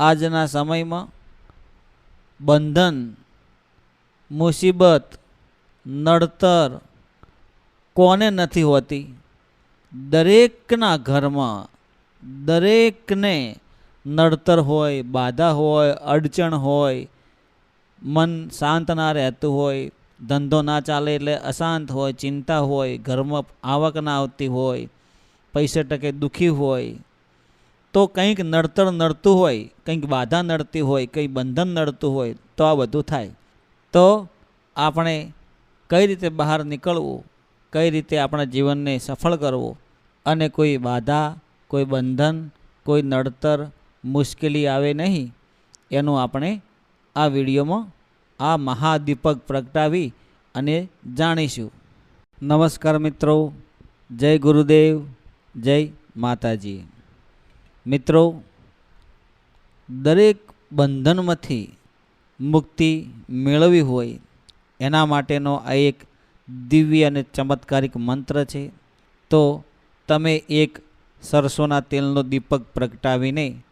આજના સમયમાં બંધન, મુસીબત, નડતર કોને નથી હોતી? દરેકના ઘરમાં દરેકને નડતર હોય, બાધા હોય, અડચણ હોય, મન શાંત ના રહેતું હોય, ધંધો ના ચાલે એટલે અશાંત હોય, ચિંતા હોય, ઘરમાં આવક ના આવતી હોય, પૈસા ટકે દુઃખી હોય તો કંઈક નડતર નડતું હોય, કંઈક બાધા નડતી હોય, કંઈ બંધન નડતું હોય, તો આ બધું થાય. તો આપણે કઈ રીતે બહાર નીકળવું, કઈ રીતે આપણા જીવનને સફળ કરવું? અને કોઈ બાધા, કોઈ બંધન, કોઈ નડતર, મુશ્કેલી આવે નહીં, એનું આપણે આ વિડીયોમાં આ મહાદીપક પ્રગટાવી અને જાણીશું. નમસ્કાર મિત્રો, જય ગુરુદેવ, જય માતાજી. મિત્રો, દરેક બંધનમાંથી મુક્તિ મેળવવી હોય, એના માટેનો આ એક દિવ્ય અને ચમત્કારિક મંત્ર છે. તો તમે એક સરસોના તેલનો દીપક પ્રગટાવીને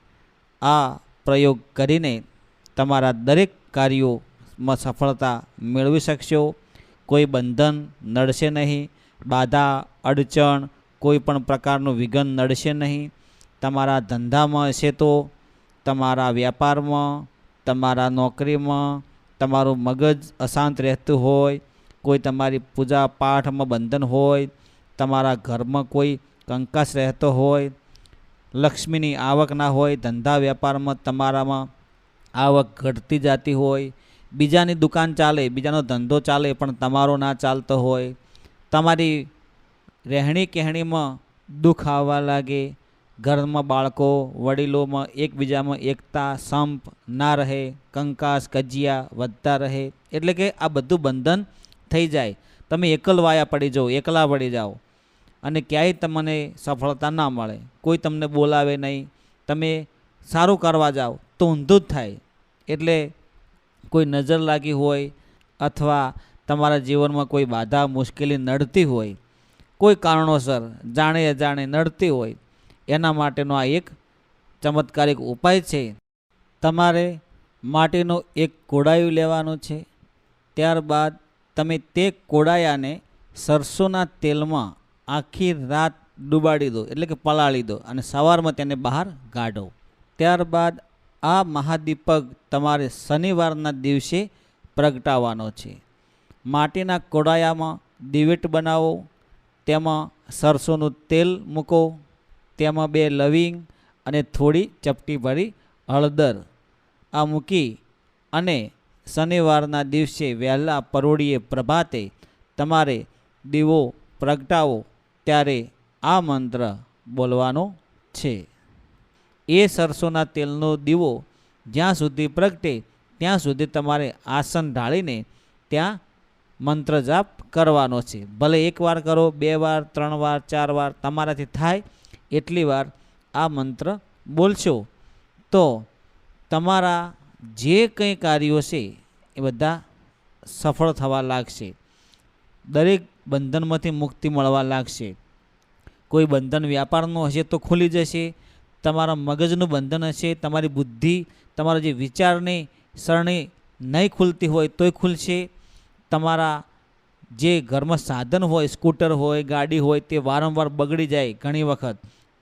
આ પ્રયોગ કરીને તમારા દરેક કાર્યોમાં સફળતા મેળવી શકશો. કોઈ બંધન નડશે નહીં, બાધા, અડચણ, કોઈ પણ પ્રકારનું વિઘન નડશે નહીં. તમારા ધંધામાં હશે તો તમારા વ્યાપારમાં, તમારા નોકરીમાં, તમારું મગજ અશાંત રહેતું હોય, કોઈ તમારી પૂજા પાઠમાં બંધન હોય, તમારા ઘરમાં કોઈ કંકાસ રહેતો હોય, લક્ષ્મીની આવક ના હોય, ધંધા વ્યાપારમાં તમારામાં આવક ઘટતી જતી હોય, બીજાની દુકાન ચાલે, બીજાનો ધંધો ચાલે પણ તમારો ના ચાલતો હોય, તમારી રહેણી કહેણીમાં દુઃખ આવવા લાગે ઘરમાં બાળકો, વડીલોમાં એકબીજામાં એકતા, સંપ ના રહે, કંકાસ, કજિયા વધતા રહે, એટલે કે આ બધું બંધન થઈ જાય. તમે એકલવાયા પડી જાઓ, એકલા પડી જાઓ. અને ક્યાંય તમને સફળતા ના મળે. કોઈ તમને બોલાવે નહીં. તમે સારું કરવા જાઓ, તો ઊંધું જ થાય. એટલે કોઈ નજર લાગી હોય અથવા તમારા જીવનમાં કોઈ બાધા, મુશ્કેલી નડતી હોય, કોઈ કારણોસર જાણે અજાણે નડતી હોય એના માટેનો આ એક ચમત્કારિક ઉપાય છે. તમારે માટીનો એક કોડાયું લેવાનું છે. ત્યારબાદ તમે તે કોડાયાને સરસોના તેલમાં આખી રાત ડુબાડી દો, એટલે કે પલાળી દો અને સવારમાં તેને બહાર કાઢો. ત્યારબાદ આ મહાદીપક તમારે શનિવારના દિવસે પ્રગટાવવાનો છે. માટીના કોડાયામાં દિવેટ બનાવો, તેમાં સરસોનું તેલ મૂકો તેમાં બે લવિંગ અને થોડી ચપટી ભરી હળદર. આ મૂકી અને શનિવારના દિવસે વહેલા પરોળીએ પ્રભાતે તમારે દીવો પ્રગટાવો ત્યારે આ મંત્ર બોલવાનો છે. એ સરસોના તેલનો દીવો જ્યાં સુધી પ્રગટે ત્યાં સુધી તમારે આસન ઢાળીને ત્યાં મંત્ર જાપ કરવાનો છે. ભલે એક વાર કરો, બે વાર, ત્રણ વાર, ચાર વાર, તમારાથી થાય એટલી વાર આ મંત્ર બોલશો. તો તમારા જે કંઈ કાર્યો છે એ બધા સફળ થવા લાગશે. દરેક બંધનમાંથી મુક્તિ મળવા લાગશે. કોઈ બંધન વ્યાપારનું હશે તો ખુલી જશે. તમારા મગજનું બંધન હશે, તમારી બુદ્ધિ, તમારા જે વિચારની સરણી નહીં ખુલતી હોય તોય ખુલશે. તમારા જે ઘરમાં સાધન હોય, સ્કૂટર હોય, ગાડી હોય તે વારંવાર બગડી જાય ઘણી વખત.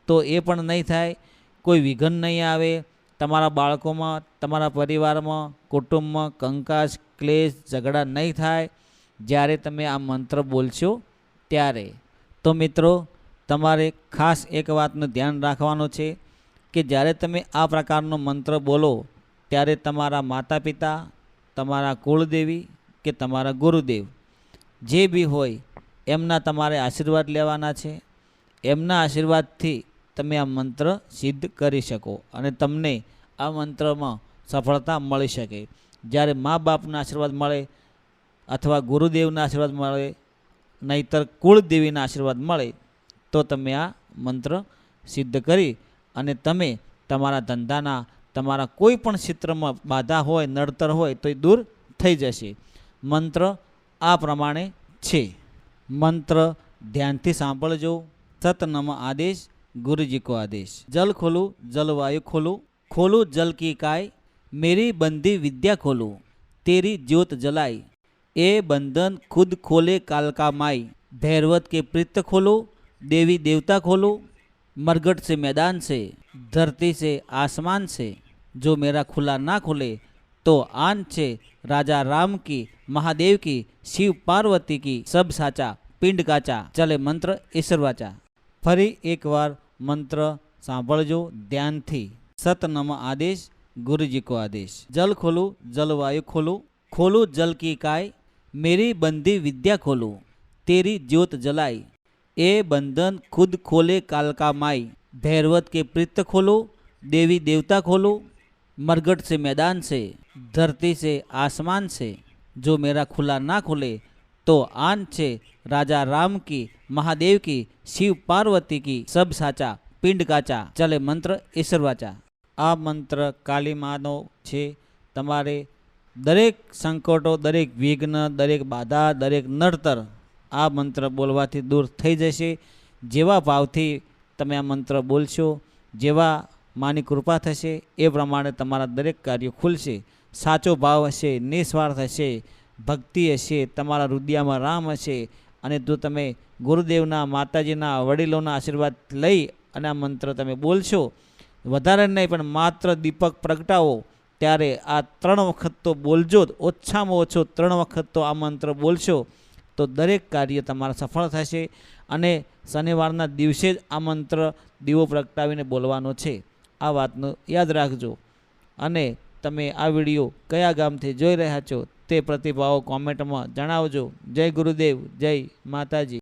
તો એ પણ નહીં થાય. કોઈ વિઘન નહીં આવે. તમારા બાળકોમાં, તમારા પરિવારમાં, કુટુંબમાં કંકાસ, ક્લેશ, ઝઘડા નહીં થાય. જ્યારે તમે આ મંત્ર બોલશો ત્યારે. તો મિત્રો, તમારે ખાસ એક વાતનું ધ્યાન રાખવાનું છે કે જ્યારે તમે આ પ્રકારનો મંત્ર બોલો ત્યારે તમારા માતા પિતા તમારા કુળદેવી કે તમારા ગુરુદેવ જે બી હોય, એમના તમારે આશીર્વાદ લેવાના છે. એમના આશીર્વાદથી તમે આ મંત્ર સિદ્ધ કરી શકો અને તમને આ મંત્રમાં સફળતા મળી શકે. જ્યારે મા બાપના આશીર્વાદ મળે અથવા ગુરુદેવના આશીર્વાદ મળે, નહીતર કુળદેવીના આશીર્વાદ મળે, તો તમે આ મંત્ર સિદ્ધ કરી અને તમે તમારા ધંધાના, તમારા કોઈ પણ ક્ષેત્રમાં બાધા હોય, નડતર હોય, તો એ દૂર થઈ જશે. મંત્ર આ પ્રમાણે છે. મંત્ર ધ્યાનથી સાંભળજો. સતનમ આદેશ ગુરુજી કો આદેશ જલ ખોલું જલવાયુ ખોલું खोलू जल की काय मेरी बंदी विद्या खोलू तेरी ज्योत जलाई ए बंधन खुद खोले काल का माई भैरवत के प्रित खोलो देवी देवता खोलो मरगट से मैदान से धरती से आसमान से जो मेरा खुला ना खोले तो आन छे राजा राम की महादेव की शिव पार्वती की सब साचा પિંડ કાચા ચલે મંત્ર ઈશ્વર વાચા ફરી એકવાર મંત્ર સાંભળજો ધ્યાનથી સત નમ આદેશ ગુરુજી કો આદેશ જલ ખોલું જલવાયુ ખોલું ખોલું જલ કી કાય મેરી બંધી વિદ્યા ખોલું તેરી જ્યોત જલાઈ એ બંધન ખુદ ખોલે કાલકા માઈ भैरवत के प्रित खोलो देवी देवता खोलो मरगट से मैदान से धरती से आसमान से जो मेरा खुला ना खोले तो आन छे राजा राम की महादेव की शिव पार्वती की सब साचा પિંડ કાચા ચલે મંત્ર ઈશ્વર વાચા આ મંત્ર કાલી માનો છે તમારે દરેક સંકટો દરેક વિઘ્ન દરેક બાધા દરેક નડતર આ મંત્ર બોલવાથી દૂર થઈ જશે જેવા ભાવથી તમે આ મંત્ર બોલશો જેવા માની કૃપા થશે એ પ્રમાણે તમારા દરેક કાર્યો ખુલશે સાચો ભાવ હશે નિસ્વાર્થ હશે ભક્તિ હશે, તમારા હૃદયમાં રામ હશે અને જો તમે ગુરુદેવના, માતાજીના વડીલોના આશીર્વાદ લઈ અને આ મંત્ર તમે બોલશો, વધારે નહીં પણ માત્ર દીપક પ્રગટાવો, ત્યારે આ ત્રણ વખત તો બોલજો જ, ઓછામાં ઓછો ત્રણ વખત તો આ મંત્ર બોલશો, તો દરેક કાર્ય તમારા સફળ થશે અને શનિવારના દિવસે જ આ મંત્ર દીવો પ્રગટાવીને બોલવાનો છે. આ વાતનું યાદ રાખજો. અને તમે આ વીડિયો કયા ગામથી જોઈ રહ્યા છો તે પ્રતિભાવો કોમેન્ટમાં જણાવજો. જય ગુરુદેવ જય માતાજી.